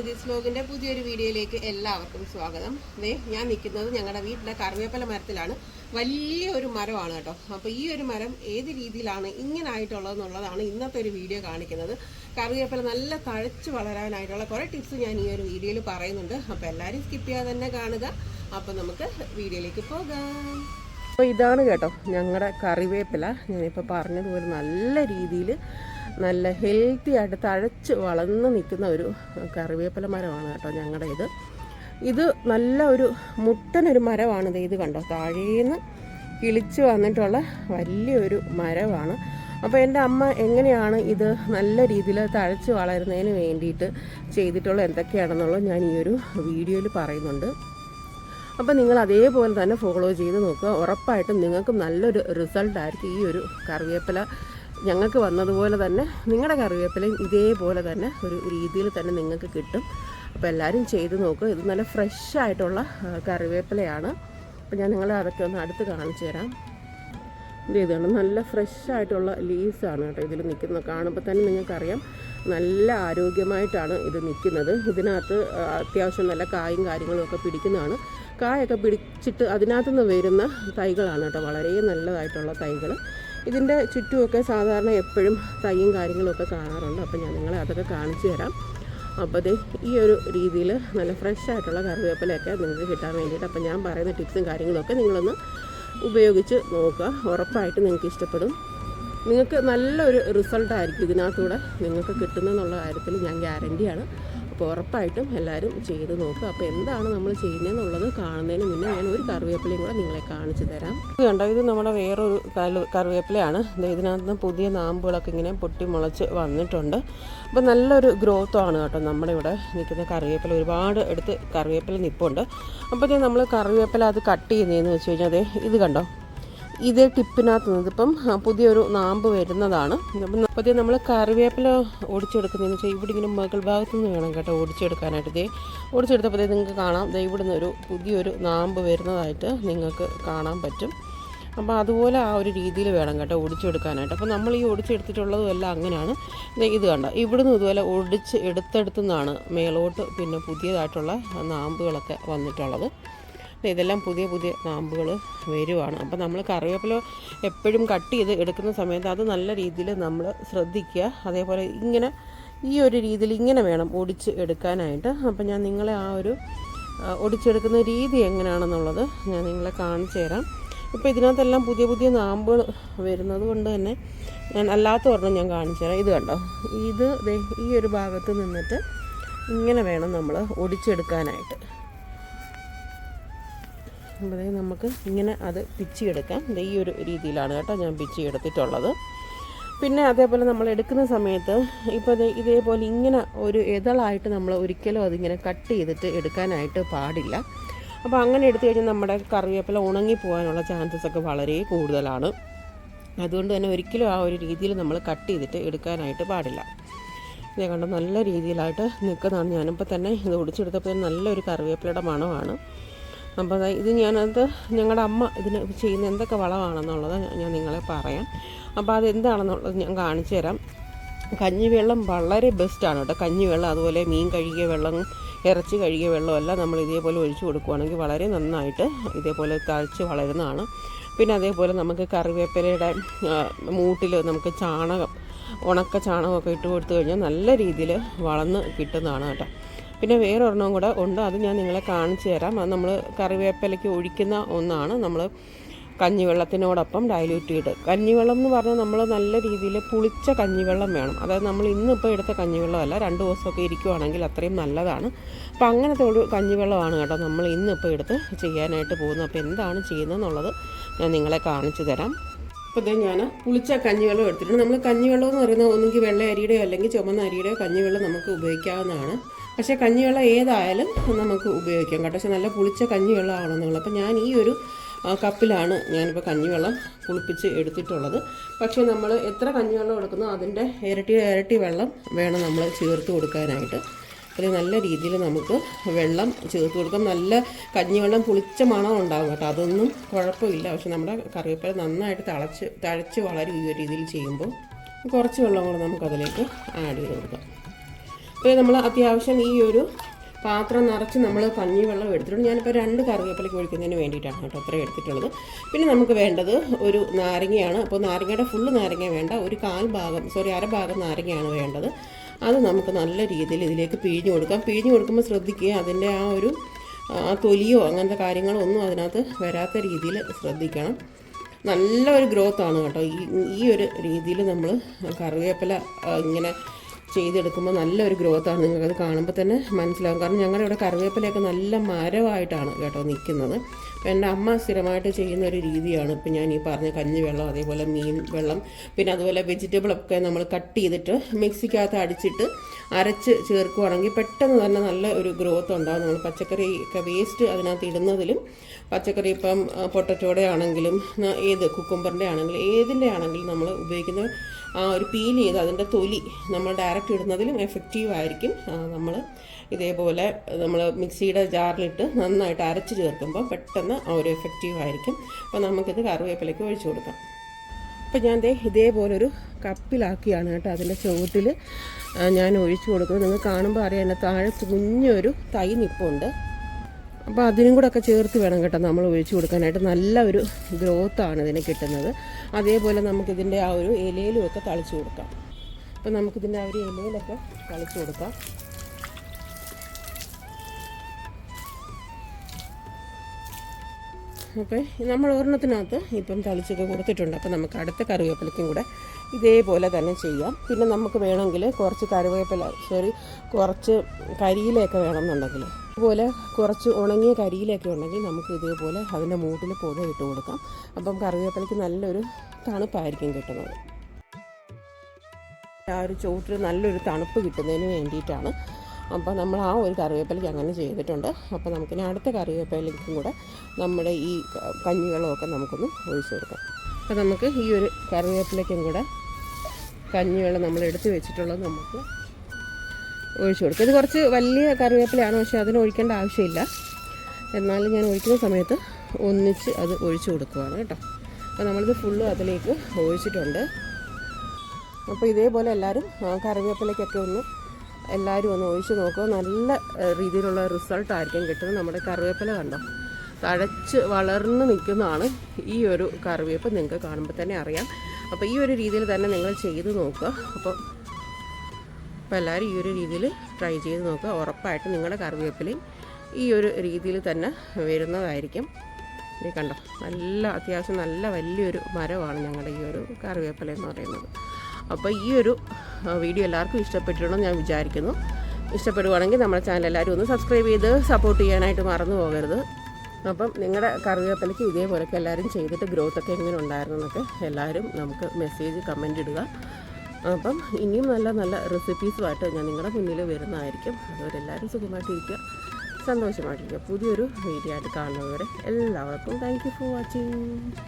നീതിസ് വ്ലോഗിന്റെ പുതിയൊരു വീഡിയോയിലേക്ക് എല്ലാവർക്കും സ്വാഗതം. ദേ ഞാൻ നിൽക്കുന്നത് ഞങ്ങളുടെ വീട്ടിലെ കറിവേപ്പില മരത്തിലാണ്. വലിയ ഒരു മരമാണ് കേട്ടോ. അപ്പോൾ ഈ ഒരു മരം ഏത് രീതിയിലാണ് ഇങ്ങനെ ആയിട്ടുള്ളതെന്നുള്ളതാണ് ഇന്നത്തെ ഒരു വീഡിയോ കാണിക്കുന്നത്. കറിവേപ്പില നല്ല തഴച്ച് വളരാനായിട്ടുള്ള കുറേ ടിപ്സ് ഞാൻ ഈ ഒരു വീഡിയോയിൽ പറയുന്നുണ്ട്. അപ്പോൾ എല്ലാവരും സ്കിപ്പ് ചെയ്യാതെ തന്നെ കാണുക. അപ്പോൾ നമുക്ക് വീഡിയോയിലേക്ക് പോകാം. അപ്പോൾ ഇതാണ് കേട്ടോ ഞങ്ങളുടെ കറിവേപ്പില. ഞാനിപ്പോൾ പറഞ്ഞതുപോലെ നല്ല രീതിയിൽ നല്ല ഹെൽത്തി ആയിട്ട് തഴച്ച് വളർന്ന് നിൽക്കുന്ന ഒരു കറിവേപ്പില മരമാണ് കേട്ടോ ഞങ്ങളുടെ ഇത്. ഇത് നല്ല ഒരു മുട്ടനൊരു മരമാണ് ഇത് കണ്ടോ? താഴേന്ന് കിളിച്ച് വന്നിട്ടുള്ള വലിയൊരു മരമാണ്. അപ്പോൾ എന്റെ അമ്മ എങ്ങനെയാണ് ഇത് നല്ല രീതിയിൽ തഴച്ച് വളരുന്നതിന് വേണ്ടിയിട്ട് ചെയ്തിട്ടുള്ള എന്തൊക്കെയാണെന്നുള്ളത് ഞാൻ ഈ ഒരു വീഡിയോയിൽ പറയുന്നുണ്ട്. അപ്പോൾ നിങ്ങൾ അതേപോലെ തന്നെ ഫോളോ ചെയ്ത് നോക്കുക. ഉറപ്പായിട്ടും നിങ്ങൾക്കും നല്ലൊരു റിസൾട്ടായിരിക്കും ഈ ഒരു കറിവേപ്പില ഞങ്ങൾക്ക് വന്നതുപോലെ തന്നെ നിങ്ങളുടെ കറിവേപ്പിലയും ഇതേപോലെ തന്നെ ഒരു രീതിയിൽ തന്നെ നിങ്ങൾക്ക് കിട്ടും. അപ്പോൾ എല്ലാവരും ചെയ്ത് നോക്കുക ഇത് നല്ല ഫ്രഷ് ആയിട്ടുള്ള കറിവേപ്പിലയാണ്. അപ്പോൾ ഞാൻ നിങ്ങളെ അതൊക്കെ ഒന്ന് അടുത്ത് കാണിച്ചു തരാം. ഇത് ഇതാണ് നല്ല ഫ്രഷ് ആയിട്ടുള്ള ലീവ്സാണ് കേട്ടോ ഇതിൽ നിൽക്കുന്നത് കാണുമ്പോൾ തന്നെ നിങ്ങൾക്കറിയാം. നല്ല ആരോഗ്യമായിട്ടാണ് ഇത് നിൽക്കുന്നത് ഇതിനകത്ത് അത്യാവശ്യം നല്ല കായും കാര്യങ്ങളും ഒക്കെ പിടിക്കുന്നതാണ്. കായൊക്കെ പിടിച്ചിട്ട് അതിനകത്തുനിന്ന് വരുന്ന തൈകളാണ് കേട്ടോ. വളരെ നല്ലതായിട്ടുള്ള തൈകൾ ഇതിന്റെ ചുറ്റുമൊക്കെ സാധാരണ എപ്പോഴും തൈയും കാര്യങ്ങളൊക്കെ കാണാറുണ്ട്. അപ്പോൾ ഞാൻ നിങ്ങളെ അതൊക്കെ കാണിച്ചു തരാം. അപ്പോൾ ഈ ഒരു രീതിയിൽ നല്ല ഫ്രഷ് ആയിട്ടുള്ള കറിവേപ്പിലയൊക്കെ നിങ്ങൾക്ക് കിട്ടാൻ വേണ്ടിയിട്ട് അപ്പോൾ ഞാൻ പറയുന്ന ടിപ്സും കാര്യങ്ങളൊക്കെ നിങ്ങളൊന്ന് ഉപയോഗിച്ച് നോക്കുക. ഉറപ്പായിട്ട് നിങ്ങൾക്ക് ഇഷ്ടപ്പെടും. നിങ്ങൾക്ക് നല്ലൊരു റിസൾട്ടായിരിക്കും ഇതിനകത്തൂടെ നിങ്ങൾക്ക് കിട്ടുന്നെന്നുള്ള കാര്യത്തിൽ ഞാൻ ഗ്യാരണ്ടിയാണ് അപ്പോൾ ഉറപ്പായിട്ടും എല്ലാവരും ചെയ്ത് നോക്കുക അപ്പോൾ എന്താണ് നമ്മൾ ചെയ്യുന്നതെന്നുള്ളത് കാണുന്നതിന് മുന്നേ ഞാൻ ഒരു കറിവേപ്പിലയും കൂടെ നിങ്ങളെ കാണിച്ചു തരാം. കണ്ടോ? ഇത് നമ്മുടെ വേറൊരു കറിവേപ്പിലയാണ്. ഇതിനകത്ത് പുതിയ നാമ്പുകളൊക്കെ ഇങ്ങനെ പൊട്ടി മുളച്ച് വന്നിട്ടുണ്ട്. അപ്പോൾ നല്ലൊരു ഗ്രോത്താണ് കേട്ടോ നമ്മുടെ ഇവിടെ നിൽക്കുന്ന കറിവേപ്പില. ഒരുപാട് എടുത്ത് കറിവേപ്പില നിപ്പുണ്ട്. അപ്പോൾ നമ്മൾ കറിവേപ്പില അത് കട്ട് ചെയ്യുന്നതെന്ന് വെച്ച് കഴിഞ്ഞാൽ ഇത് കണ്ടോ? ഇതേ ടിപ്പിനകത്ത് നിന്ന് ഇതിപ്പം ആ, പുതിയൊരു നാമ്പ് വരുന്നതാണ്. പുതിയ നമ്മൾ കറിവേപ്പില ഒടിച്ചെടുക്കുന്നതെന്ന് വെച്ചാൽ ഇവിടെ ഇങ്ങനെ മകൾ ഭാഗത്തു നിന്ന് വേണം കേട്ടോ ഒടിച്ചെടുക്കാനായിട്ട്. ഇതേ ഒടിച്ചെടുത്തപ്പോൾ നിങ്ങൾക്ക് കാണാം. ദേ ഇവിടെ നിന്നൊരു പുതിയൊരു നാമ്പ് വരുന്നതായിട്ട് നിങ്ങൾക്ക് കാണാൻ പറ്റും. അപ്പോൾ അതുപോലെ ആ ഒരു രീതിയിൽ വേണം കേട്ടോ ഒടിച്ചെടുക്കാനായിട്ട്. അപ്പോൾ നമ്മൾ ഈ ഒടിച്ചെടുത്തിട്ടുള്ളതും എല്ലാം അങ്ങനെയാണ് ഇത് കണ്ട? ഇവിടുന്ന് ഇതുപോലെ ഒടിച്ച് എടുത്തെടുത്തുനിന്നാണ് മേളോട്ട് പിന്നെ പുതിയതായിട്ടുള്ള നാമ്പുകളൊക്കെ വന്നിട്ടുള്ളത്. ഇതെല്ലാം പുതിയ പുതിയ നാമ്പുകൾ വരുവാണ്. അപ്പോൾ നമ്മൾ കറിവേപ്പില എപ്പോഴും കട്ട് ചെയ്ത് എടുക്കുന്ന സമയത്ത് അത് നല്ല രീതിയിൽ നമ്മൾ ശ്രദ്ധിക്കുക. അതേപോലെ ഇങ്ങനെ ഈ ഒരു രീതിയിൽ ഇങ്ങനെ വേണം ഒടിച്ച് എടുക്കാനായിട്ട്. അപ്പോൾ ഞാൻ നിങ്ങളെ ആ ഒരു ഒടിച്ചെടുക്കുന്ന രീതി എങ്ങനെയാണെന്നുള്ളത് ഞാൻ നിങ്ങളെ കാണിച്ചു തരാം. ഇപ്പോൾ ഇതിനകത്തെല്ലാം പുതിയ പുതിയ നാമ്പുകൾ വരുന്നത് കൊണ്ട് തന്നെ ഞാൻ അല്ലാത്ത ഒരെണ്ണം ഞാൻ കാണിച്ചു തരാം. ഇത് കണ്ടോ? ഇത് ഈ ഒരു ഭാഗത്ത് നിന്നിട്ട് ഇങ്ങനെ വേണം നമ്മൾ ഒടിച്ചെടുക്കാനായിട്ട്. അപ്പോൾ നമുക്ക് ഇങ്ങനെ അത് പിച്ചിയെടുക്കാം. ഈ ഒരു രീതിയിലാണ് കേട്ടോ ഞാൻ പിച്ചി എടുത്തിട്ടുള്ളത് പിന്നെ അതേപോലെ നമ്മൾ എടുക്കുന്ന സമയത്ത് ഇപ്പോൾ ഇതേപോലെ ഇങ്ങനെ ഒരു ഇതളായിട്ട് നമ്മൾ ഒരിക്കലും അതിങ്ങനെ കട്ട് ചെയ്തിട്ട് എടുക്കാനായിട്ട് പാടില്ല. അപ്പോൾ അങ്ങനെ എടുത്തു കഴിഞ്ഞാൽ നമ്മുടെ കറിവേപ്പില ഉണങ്ങി പോകാനുള്ള ചാൻസസ് ഒക്കെ വളരെ കൂടുതലാണ്. അതുകൊണ്ട് തന്നെ ഒരിക്കലും ആ ഒരു രീതിയിൽ നമ്മൾ കട്ട് ചെയ്തിട്ട് എടുക്കാനായിട്ട് പാടില്ല. ഇതേ കണ്ടോ നല്ല രീതിയിലായിട്ട് നിൽക്കുന്നതാണ്. ഞാനിപ്പോൾ തന്നെ ഇത് ഒടിച്ചെടുത്തപ്പോൾ നല്ലൊരു കറിവേപ്പിലയുടെ മണമാണ്. അപ്പോൾ ഇത് ഞാനത് ഞങ്ങളുടെ അമ്മ ഇതിന് ചെയ്യുന്ന എന്തൊക്കെ വളമാണെന്നുള്ളത് ഞാൻ നിങ്ങളെ പറയാം. അപ്പോൾ അതെന്താണെന്നുള്ളത് ഞാൻ കാണിച്ചു തരാം. കഞ്ഞിവെള്ളം വളരെ ബെസ്റ്റാണ് കേട്ടോ. കഞ്ഞിവെള്ളം അതുപോലെ മീൻ കഴുകിയ വെള്ളം ഇറച്ചി കഴുകിയ വെള്ളം എല്ലാം നമ്മൾ ഇതേപോലെ ഒഴിച്ചു കൊടുക്കുകയാണെങ്കിൽ വളരെ നന്നായിട്ട് ഇതേപോലെ തഴച്ച് വളരുന്നതാണ്. പിന്നെ അതേപോലെ നമുക്ക് കറിവേപ്പിലയുടെ മൂട്ടിൽ നമുക്ക് ചാണകം ഉണക്ക ചാണകമൊക്കെ ഇട്ട് കൊടുത്തു കഴിഞ്ഞാൽ നല്ല രീതിയിൽ വളർന്ന് കിട്ടുന്നതാണ് കേട്ടോ. പിന്നെ വേറൊരെണ്ണം കൂടെ ഉണ്ട്. അത് ഞാൻ നിങ്ങളെ കാണിച്ചു തരാം. അത് നമ്മൾ കറിവേപ്പിലയ്ക്ക് ഒഴിക്കുന്ന ഒന്നാണ്. നമ്മൾ കഞ്ഞിവെള്ളത്തിനോടൊപ്പം ഡൈല്യൂട്ട് ചെയ്ത്. കഞ്ഞിവെള്ളം എന്ന് പറഞ്ഞാൽ നമ്മൾ നല്ല രീതിയിൽ പുളിച്ച കഞ്ഞിവെള്ളം വേണം. അതായത് നമ്മൾ ഇന്നിപ്പോൾ എടുത്ത കഞ്ഞിവെള്ളമല്ല രണ്ട് ദിവസമൊക്കെ ഇരിക്കുവാണെങ്കിൽ അത്രയും നല്ലതാണ്. അപ്പം അങ്ങനത്തെ ഒരു കഞ്ഞിവെള്ളമാണ് കേട്ടോ നമ്മൾ ഇന്നിപ്പോൾ എടുത്ത് ചെയ്യാനായിട്ട് പോകുന്നത്. അപ്പോൾ എന്താണ് ചെയ്യുന്നതെന്നുള്ളത് ഞാൻ നിങ്ങളെ കാണിച്ചു തരാം. അപ്പോൾ ഇതേ ഞാൻ പുളിച്ച കഞ്ഞിവെള്ളം എടുത്തിട്ടുണ്ട്. നമ്മൾ കഞ്ഞിവെള്ളം എന്ന് പറയുന്നത് ഒന്നുകിൽ വെള്ള അരിയുടെയോ അല്ലെങ്കിൽ ചുമന്ന അരിയുടെയോ കഞ്ഞിവെള്ളം നമുക്ക് ഉപയോഗിക്കാവുന്നതാണ്. പക്ഷേ കഞ്ഞിവെള്ളം ഏതായാലും നമുക്ക് ഉപയോഗിക്കാം കേട്ടോ. പക്ഷേ നല്ല പുളിച്ച കഞ്ഞിവെള്ളം നിങ്ങൾ അപ്പോൾ ഞാൻ ഈ ഒരു കപ്പിലാണ് ഞാനിപ്പോൾ കഞ്ഞിവെള്ളം പുളിപ്പിച്ച് എടുത്തിട്ടുള്ളത്. പക്ഷേ നമ്മൾ എത്ര കഞ്ഞിവെള്ളം എടുക്കുന്നോ അതിന്റെ ഇരട്ടി ഇരട്ടി വെള്ളം വേണം നമ്മൾ ചേർത്ത് കൊടുക്കാനായിട്ട്. അത് നല്ല രീതിയിൽ നമുക്ക് വെള്ളം ചേർത്ത് കൊടുക്കാം. നല്ല കഞ്ഞിവെള്ളം പുളിച്ച മണം ഉണ്ടാകും കേട്ടോ. അതൊന്നും കുഴപ്പമില്ല. പക്ഷെ നമ്മുടെ കറിവേപ്പില നന്നായിട്ട് തിളച്ച് തഴച്ച് വളരും ഈ ഒരു രീതിയിൽ ചെയ്യുമ്പോൾ കുറച്ച് വെള്ളം കൂടെ നമുക്കതിലേക്ക് ആഡ് ചെയ്ത് കൊടുക്കാം. ഇപ്പോൾ നമ്മൾ അത്യാവശ്യം ഈ ഒരു പാത്രം നിറച്ച് നമ്മൾ കഞ്ഞിവെള്ളം എടുത്തിട്ടുണ്ട്. ഞാനിപ്പോൾ രണ്ട് കറിവേപ്പിലയ്ക്ക് ഒഴിക്കുന്നതിന് വേണ്ടിയിട്ടാണ് കേട്ടോ അത്ര എടുത്തിട്ടുള്ളത്. പിന്നെ നമുക്ക് വേണ്ടത് ഒരു നാരങ്ങയാണ്. അപ്പോൾ നാരങ്ങയുടെ ഫുള്ള് നാരങ്ങ വേണ്ട. ഒരു കാൽ ഭാഗം സോറി അര ഭാഗം നാരങ്ങയാണ് വേണ്ടത്. അത് നമുക്ക് നല്ല രീതിയിൽ ഇതിലേക്ക് പിഴിഞ്ഞു കൊടുക്കാം. പിഴിഞ്ഞു കൊടുക്കുമ്പോൾ ശ്രദ്ധിക്കുക അതിന്റെ ആ ഒരു ആ തൊലിയോ അങ്ങനത്തെ കാര്യങ്ങളോ ഒന്നും അതിനകത്ത് വരാത്ത രീതിയിൽ ശ്രദ്ധിക്കണം. നല്ല ഒരു ഗ്രോത്താണ് കേട്ടോ. ഈ ഈ ഒരു രീതിയിൽ നമ്മൾ കറിവേപ്പില ഇങ്ങനെ ചെയ്തെടുക്കുമ്പോൾ നല്ലൊരു ഗ്രോത്താണ്. നിങ്ങൾക്കത് കാണുമ്പോൾ തന്നെ മനസ്സിലാവും. കാരണം ഞങ്ങളുടെ ഇവിടെ കറിവേപ്പിലയൊക്കെ നല്ല മരമായിട്ടാണ് കേട്ടോ നിൽക്കുന്നത്. അപ്പോൾ എന്റെ അമ്മ സ്ഥിരമായിട്ട് ചെയ്യുന്ന ഒരു രീതിയാണ്. ഇപ്പം ഞാൻ ഈ പറഞ്ഞ കഞ്ഞി വെള്ളം അതേപോലെ മീൻ വെള്ളം പിന്നെ അതുപോലെ വെജിറ്റബിളൊക്കെ നമ്മൾ കട്ട് ചെയ്തിട്ട് മിക്സിക്കകത്ത് അടിച്ചിട്ട് അരച്ച് ചേർക്കുവാണെങ്കിൽ പെട്ടെന്ന് തന്നെ നല്ല ഒരു ഗ്രോത്ത് ഉണ്ടാകും നമ്മൾ പച്ചക്കറി ഒക്കെ വേസ്റ്റ് അതിനകത്ത് ഇടുന്നതിലും പച്ചക്കറി ഇപ്പം പൊട്ടറ്റോടെ ആണെങ്കിലും ഏത് കുക്കുംബറിന്റെ ആണെങ്കിലും ഏതിന്റെ ആണെങ്കിലും നമ്മൾ ഉപയോഗിക്കുന്ന ആ ഒരു പീൽ ചെയ്ത് അതിന്റെ തൊലി നമ്മൾ ഡയറക്റ്റ് ഇടുന്നതിലും എഫക്റ്റീവ് ആയിരിക്കും. നമ്മൾ ഇതേപോലെ നമ്മൾ മിക്സിയുടെ ജാറിലിട്ട് നന്നായിട്ട് അരച്ച് ചേർക്കുമ്പോൾ പെട്ടെന്ന് ഒരു എഫക്റ്റീവ് ആയിരിക്കും. അപ്പോൾ നമുക്കിത് കറിവേപ്പിലേക്ക് ഒഴിച്ചു കൊടുക്കാം. അപ്പോൾ ഞാൻ ദേ ഇതേപോലൊരു കപ്പിലാക്കിയാണ് കേട്ടോ അതിന്റെ ചുവട്ടിൽ ഞാൻ ഒഴിച്ചു കൊടുക്കുന്നത്. നിങ്ങൾ കാണുമ്പോൾ അറിയാം എന്റെ താഴെ കുഞ്ഞൊരു തൈ നിപ്പുണ്ട്. അപ്പോൾ അതിനും കൂടെ ഒക്കെ ചേർത്ത് വേണം കേട്ടോ നമ്മൾ ഒഴിച്ചു കൊടുക്കാനായിട്ട്. നല്ല ഒരു ഗ്രോത്താണ് ഇതിന് കിട്ടുന്നത്. അതേപോലെ നമുക്കിതിന്റെ ആ ഒരു ഇലയിലും ഒക്കെ തളിച്ചു കൊടുക്കാം. അപ്പോൾ നമുക്കിതിന്റെ ആ ഒരു ഇലയിലൊക്കെ തളിച്ചു കൊടുക്കാം. അപ്പോൾ നമ്മൾ ഒരെണ്ണത്തിനകത്ത് ഇപ്പം തളിച്ചൊക്കെ കൊടുത്തിട്ടുണ്ട്. അപ്പോൾ നമുക്ക് അടുത്ത കറിവേപ്പിലയ്ക്കും കൂടെ ഇതേപോലെ തന്നെ ചെയ്യാം. പിന്നെ നമുക്ക് വേണമെങ്കിൽ കുറച്ച് കറിവേപ്പില സോറി കുറച്ച് കരിയിലയൊക്കെ വേണമെന്നുണ്ടെങ്കിൽ അതുപോലെ കുറച്ച് ഉണങ്ങിയ കരിയിലൊക്കെ ഉണ്ടെങ്കിൽ നമുക്ക് ഇതേപോലെ അതിന്റെ മൂട്ടിൽ പൊത ഇട്ട് കൊടുക്കാം. അപ്പം കറിവേപ്പിലയ്ക്ക് നല്ലൊരു തണുപ്പായിരിക്കും കിട്ടുന്നത്. ആ ഒരു ചുവട്ടിൽ നല്ലൊരു തണുപ്പ് കിട്ടുന്നതിന് വേണ്ടിയിട്ടാണ്. അപ്പോൾ നമ്മൾ ആ ഒരു കറിവേപ്പിലയ്ക്ക് അങ്ങനെ ചെയ്തിട്ടുണ്ട്. അപ്പോൾ നമുക്കിനി അടുത്ത കറിവേപ്പിലയ്ക്കും കൂടെ നമ്മുടെ ഈ കഞ്ഞിവെള്ളമൊക്കെ നമുക്കൊന്ന് ഒഴിച്ചു കൊടുക്കാം. അപ്പോൾ നമുക്ക് ഈ ഒരു കറിവേപ്പിലയ്ക്കും കൂടെ കഞ്ഞിവെള്ളം നമ്മൾ എടുത്തു വെച്ചിട്ടുള്ളത് നമുക്ക് ഒഴിച്ചു കൊടുക്കും. ഇത് കുറച്ച് വലിയ കറിവേപ്പിലയാണ് പക്ഷേ അതിന് ഒഴിക്കേണ്ട ആവശ്യമില്ല. എന്നാലും ഞാൻ ഒഴിക്കുന്ന സമയത്ത് ഒന്നിച്ച് അത് ഒഴിച്ചു കൊടുക്കുവാണ് കേട്ടോ. അപ്പോൾ നമ്മളിത് ഫുള്ള് അതിലേക്ക് ഒഴിച്ചിട്ടുണ്ട്. അപ്പോൾ ഇതേപോലെ എല്ലാവരും കറിവേപ്പിലയ്ക്കൊക്കെ ഒന്ന് എല്ലാവരും ഒന്ന് ഒഴിച്ച് നോക്കുക. നല്ല രീതിയിലുള്ള റിസൾട്ട് ആയിരിക്കും കിട്ടുന്നത്. നമ്മുടെ കറിവേപ്പില കണ്ടോ? തഴച്ച് വളർന്ന് നിൽക്കുന്നതാണ് ഈ ഒരു കറിവേപ്പ്. നിങ്ങൾക്ക് കാണുമ്പോൾ തന്നെ അറിയാം. അപ്പോൾ ഈ ഒരു രീതിയിൽ തന്നെ നിങ്ങൾ ചെയ്ത് നോക്കുക. അപ്പോൾ അപ്പോൾ എല്ലാവരും ഈ ഒരു രീതിയിൽ ട്രൈ ചെയ്ത് നോക്കുക. ഉറപ്പായിട്ട് നിങ്ങളുടെ കറിവേപ്പിലയും ഈ ഒരു രീതിയിൽ തന്നെ വരുന്നതായിരിക്കും. ഇത് കണ്ടോ? നല്ല അത്യാവശ്യം നല്ല വലിയൊരു മരമാണ് ഞങ്ങളുടെ ഈ ഒരു കറിവേപ്പില എന്ന് പറയുന്നത്. അപ്പോൾ ഈ ഒരു വീഡിയോ എല്ലാവർക്കും ഇഷ്ടപ്പെട്ടിട്ടുണ്ടെന്ന് ഞാൻ വിചാരിക്കുന്നു. ഇഷ്ടപ്പെടുവാണെങ്കിൽ നമ്മുടെ ചാനൽ എല്ലാവരും ഒന്ന് സബ്സ്ക്രൈബ് ചെയ്ത് സപ്പോർട്ട് ചെയ്യാനായിട്ട് മറന്നു പോകരുത്. അപ്പം നിങ്ങളുടെ കറിവേപ്പിലയ്ക്ക് ഇതേപോലെയൊക്കെ എല്ലാവരും ചെയ്തിട്ട് ഗ്രോത്തൊക്കെ എങ്ങനെ ഉണ്ടായിരുന്നു എന്നൊക്കെ എല്ലാവരും നമുക്ക് മെസ്സേജ് കമന്റ് ഇടുക. അപ്പം ഇനിയും നല്ല നല്ല റെസിപ്പീസുമായിട്ട് ഞാൻ നിങ്ങളുടെ മുന്നിൽ വരുന്നതായിരിക്കും. അതുവരെല്ലാവരും സുഖമായിട്ടിരിക്കുക. സന്തോഷമായിട്ടിരിക്കുക. പുതിയൊരു വീഡിയോ ആയിട്ട് കാണുന്നവരെ എല്ലാവർക്കും താങ്ക് യു ഫോർ വാച്ചിങ്